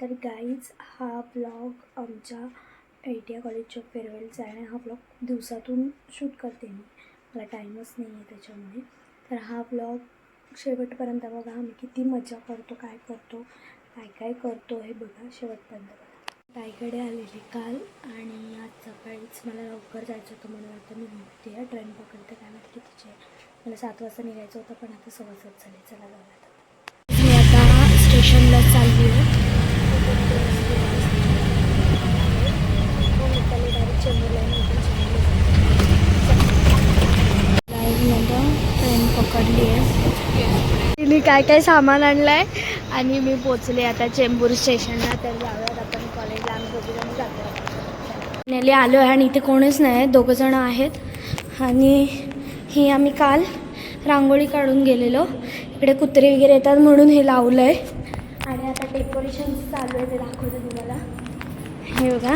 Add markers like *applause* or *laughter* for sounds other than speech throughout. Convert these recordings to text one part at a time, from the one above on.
तर गाईज हा ब्लॉग आमच्या आय टी आय कॉलेजच्या फेअरवेलचा आहे. आणि हा ब्लॉग दिवसातून शूट करते मी. मला टाईमच नाही आहे त्याच्यामुळे. तर हा ब्लॉग शेवटपर्यंत बघा आम्ही किती मजा करतो काय करतो काय काय करतो हे बघा शेवटपर्यंत बघा. रायगडे आलेली काल आणि आज सकाळीच मला लवकर जायचं होतं म्हणून आता मी निघते. आहे ट्रेन पकडते काय माहिती कितीची आहे. मला सात वाजता निघायचं होतं पण आता सव्वा सात झाले. चला जाऊयात मी आता स्टेशनला चालली आहे ट्रेन पकडली मी काय काय सामान आणलं आहे आणि मी पोचले आता चेंबूर स्टेशनला तर जाऊयात आपण कॉलेजला आम्ही दोघीजण जातो. नेले आलो आहे आणि इथे कोणीच नाही दोघं जण आहेत. आणि ही आम्ही काल रांगोळी काढून गेलेलो. इकडे कुत्रे वगैरे येतात म्हणून हे लावलं आहे आणि आता डेकोरेशन चालू आहे ते दाखवते तुम्हाला. हे बघा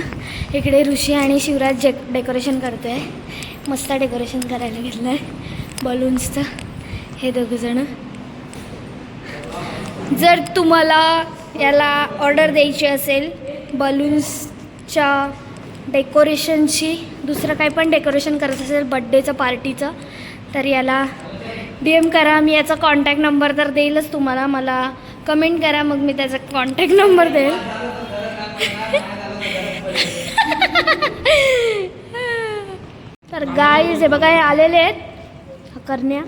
इकडे ऋषी आणि शिवराज जे डेकोरेशन करतो आहे मस्त डेकोरेशन करायला घेतलं आहे बलून्सचं हे दोघंजणं जर तुम्हाला याला ऑर्डर द्यायची असेल बलून्सच्या डेकोरेशनची दुसरं काही पण डेकोरेशन करायचं असेल बड्डेचं पार्टीचं तर याला डी एम करा. मी याचा कॉन्टॅक्ट नंबर तर देईलच तुम्हाला. मला कमेंट करा मग मी त्याचा कॉन्टॅक्ट नंबर देईल. *laughs* तर गाईज हे बघा हे आलेले आहेत. करण्या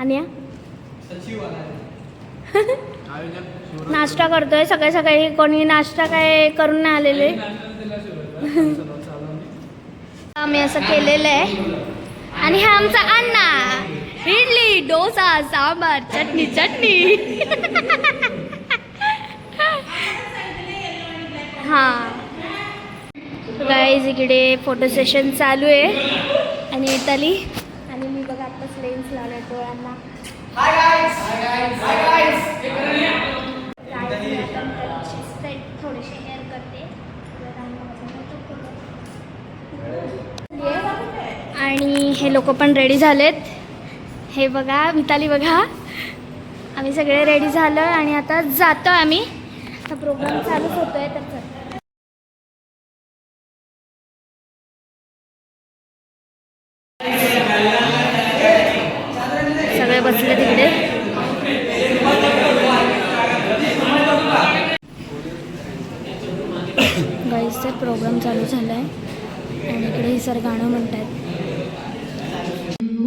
आणि. *laughs* नाश्ता करतोय सकाळी सकाळी कोणी नाश्ता काय करून नाही आलेले. आम्ही असं केलेलं आहे. आणि हा आमचा अण्णा. इडली डोसा सांबार चटणी चटणी. हां. गाईज इकडे फोटो सेशन चालू आहे. आणि इटाली आणि मी बघा आत्ताच लेन्स लावला डोळ्यांना थोडेसे हेअर करते आणि हे लोक पण रेडी झालेत. हे बघा मिताली बघा. आम्ही सगळे रेडी झालो आणि आता जातो आम्ही. आता प्रोग्राम चालूच होतोय तर सगळे बसले तिकडे. *coughs* गाईचा प्रोग्राम चालू झाला आहे आणि इकडे ही सर गाणं म्हणतात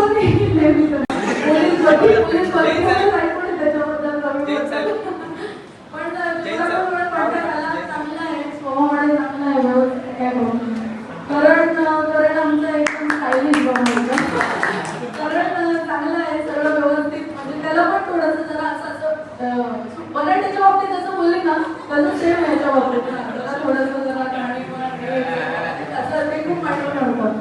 *laughs* कारण कारण आमचं एकदम स्टायलिश बनवायचं करण चांगलं आहे सगळं व्यवस्थित म्हणजे त्याला पण थोडंसं जरा असं असं मराठीच्या बाबतीत जसं बोलले ना तसं सेम याच्या बाबतीत त्याला थोडंसं जरा कारणीपणा हे ते असं ते खूप आठवण होतं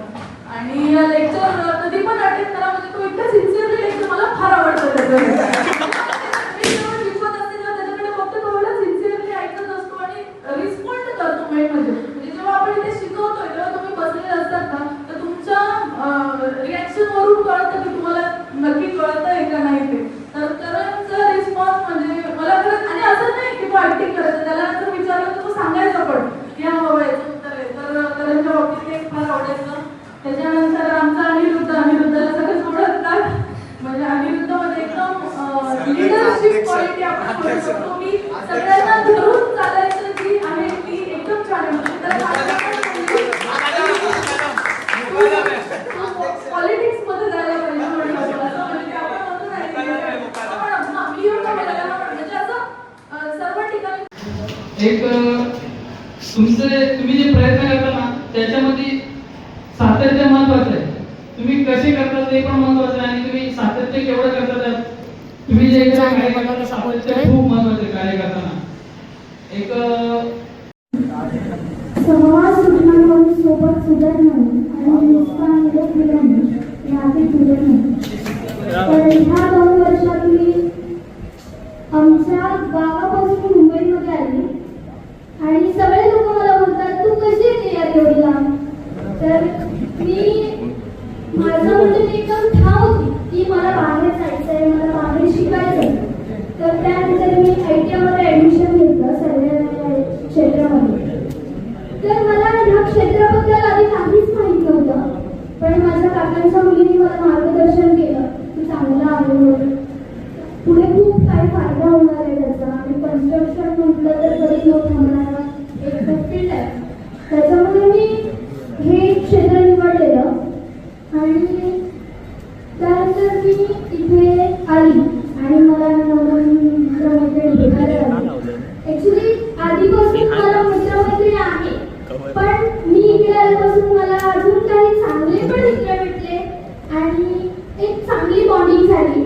आणि लेक्चर कधी पण अटेंड करा म्हणजे तो इतका सिन्सिअरली लेक्चर मला फार आवडतं त्याचं मी जेव्हा शिकवत असते तेव्हा त्याच्याकडे बघते तो एवढा सिन्सिअरली ऐकत असतो आणि रिस्पॉन्ड करतो मेन म्हणजे म्हणजे जेव्हा आपण इथे शिकवतोय तेव्हा तुम्ही बसलेले असतात ना तर तुमच्या रिॲक्शन वरून कळतं की तुम्हाला नक्की कळतंय का नाही ते. तर करणचा रिस्पॉन्स म्हणजे मला खरंच आणि असं नाही की तो ऍक्टिंग करायचं त्याला जर विचारलं तर तो सांगायचा पण की हा बाबा याचं उत्तर आहे. तर करणच्या बाबतीत ते फार आवडायचं. त्याच्यानंतर आमचा अनिरुद्ध अनिरुद्धला सगळे सोडत म्हणजे लिडरशिप क्वालिटी आपण म्हणू शकतो की सगळ्यांना धरून चालायचं जी आहे ती एकदम छान आहे म्हणजे तर पॉलिटिक्समध्ये जायला पाहिजे म्हणलं असं म्हणजे आपण म्हणतो ना की आपण हा, मी एवढं बोलायला म्हणजे असं अं, सर्व ठिकाणी एक तुमचे तुम्ही जे प्रयत्न करता ना त्याच्यामध्ये सातत्य महत्वाचं आहे. तुम्ही कसे करता ते पण महत्वाचं आहे आणि तुम्ही सातत्य केवढं करता त्यात तुम्ही जे काही कार्य करता सातत्य. खूप महत्वाचं आहे कार्य करताना. एक सुटण्याकडून सोबत आणि याचे तर ह्या दोन वर्षात मी आमच्या गावापासून मुंबईमध्ये आली आणि सगळे लोक मला म्हणतात तू कशी येते या एवढी लांब तर मी माझं म्हणजे मी एकदम ठाव होती की मला बाहेर जायचं आहे मला बाहेर शिकायचं आहे तर त्यानंतर मी आय टी आयमध्ये ॲडमिशन घेतलं सर्व क्षेत्रामध्ये. तर मला ह्या क्षेत्राबद्दल आधी काहीच माहीत नव्हतं. पण माझ्या काकांच्या मुलीने मला मार्गदर्शन केलं की चांगलं आहे म्हणून. पुढे खूप काही फायदा होणार आहे त्याचा आणि कन्स्ट्रक्शन म्हटलं तर कधी न थांबणारा एक फील्ड आहे त्याच्यामुळे मी हे क्षेत्र निवडलेलं आणि त्यानंतर मी इथे आली आणि मला नवीन मित्रमैत्रिणी भेटायला लागली ऍक्च्युली आधीपासून मला मित्रमैत्रिणी आहे पण मी इकडे आल्यापासून मला अजून काही चांगले पण मित्र भेटले आणि एक चांगली बॉन्डिंग झाली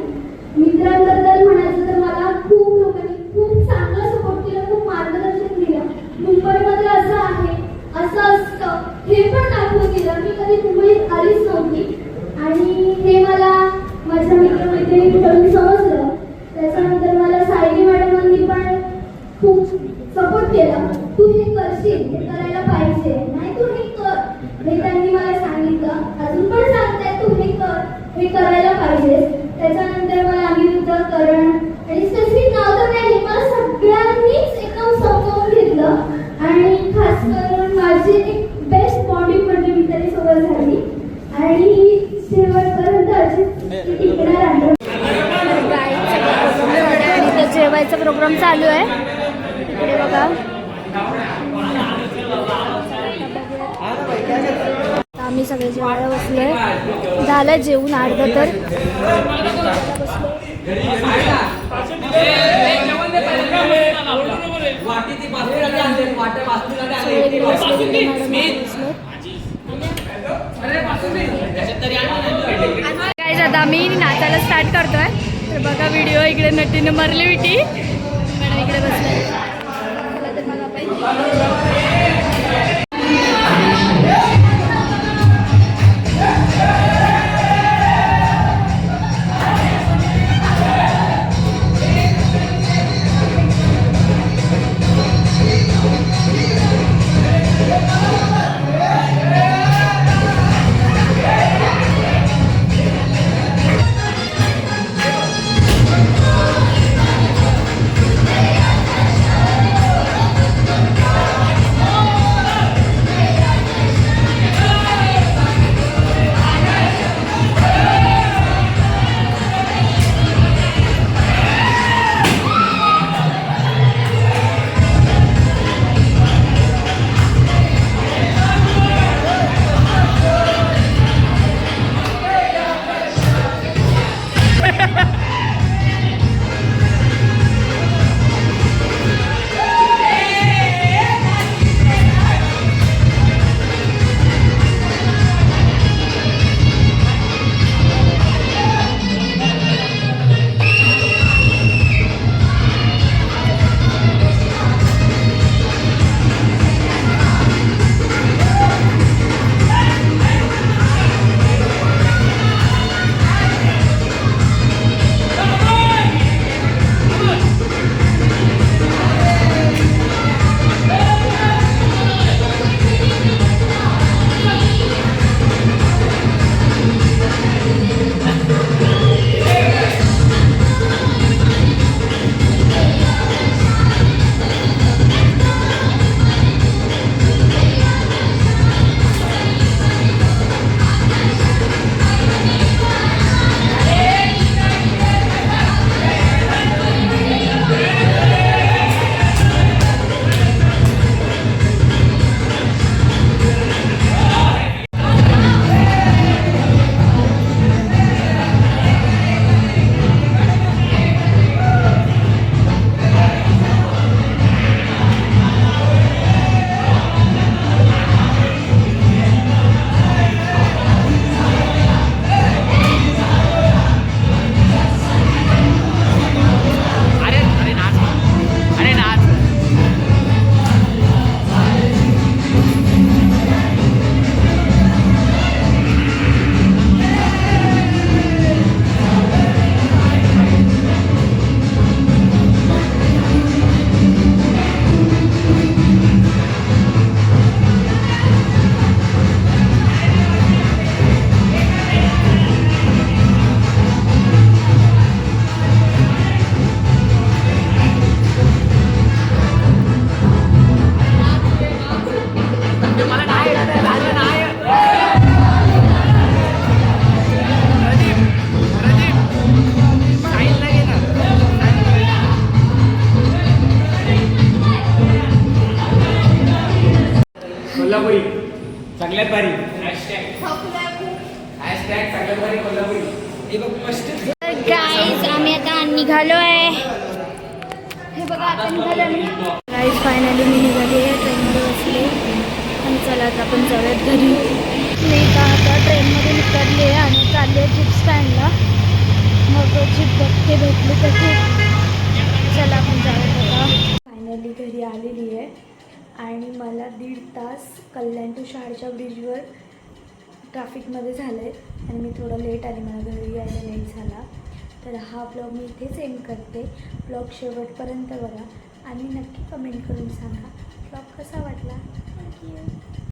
मित्रांबद्दल म्हणायचं तर मला खूप लोकांनी खूप चांगलं सपोर्ट केलं खूप मार्गदर्शन दिलं मुंबईमध्ये असं आहे असं असतं हे पण दाखवून दिलं मी कधी मुंबईत आलीच नव्हती आणि हे मला माझ्या मित्रमैत्रिणींकडून समजलं त्याच्यानंतर मला सायली मॅडमांनी पण खूप सपोर्ट केला. तू हे करशील हे करायला पाहिजे. नाही तू हे कर. हे त्यांनी मला सांगितलं. अजून पण सांगताय तू हे कर हे करायला पाहिजे. त्याच्यानंतर मला अनिरुद्ध करण आणि स्पेसिफिक नाव तर नाही मला सगळ्यांनीच एकदम समजावून घेतलं. आणि खास करून माझी एक बेस्ट बॉन्डिंग म्हणजे मित्रांसोबत झाली. आणि शेवटपर्यंत अशी टिकणार आहे आणि जेवायचा प्रोग्राम चालू आहे. इकडे बघा. आम्ही सगळे जेवायला बसलोय. झालं जेवून अर्ध तर. काय आता आम्ही नाचायला स्टार्ट करतोय. तर बघा व्हिडिओ इकडे नटीने मरली विटी. मॅडम इकडे बसले. Hallelujah. सगळ्यात भारी. हॅशटॅग सगळ्यात भारी कोल्हापुरी. हे बघ गाईज आम्ही आता निघालो आहे. हे बघा आता निघालो आम्ही गाईज फायनली मी निघाली आहे. ट्रेनमध्ये बसले. आणि चला आता आपण जाऊयात घरी. मी का आता ट्रेनमध्ये उतरली आणि चालली जीप स्टँडला मग जीप बघते भेटली तर ठीक चला आपण जाऊयात आता फायनली घरी आलेली आहे आणि मला दीड तास कल्याण टू शहाडच्या ब्रिजवर ट्रॅफिकमध्ये झालं आहे आणि मी थोडं लेट आली मला घरी यायला लेट झाला. तर हा ब्लॉग मी इथेच एंड करते. ब्लॉग शेवटपर्यंत बघा. आणि नक्की कमेंट करून सांगा. ब्लॉग कसा वाटला? थँक्यू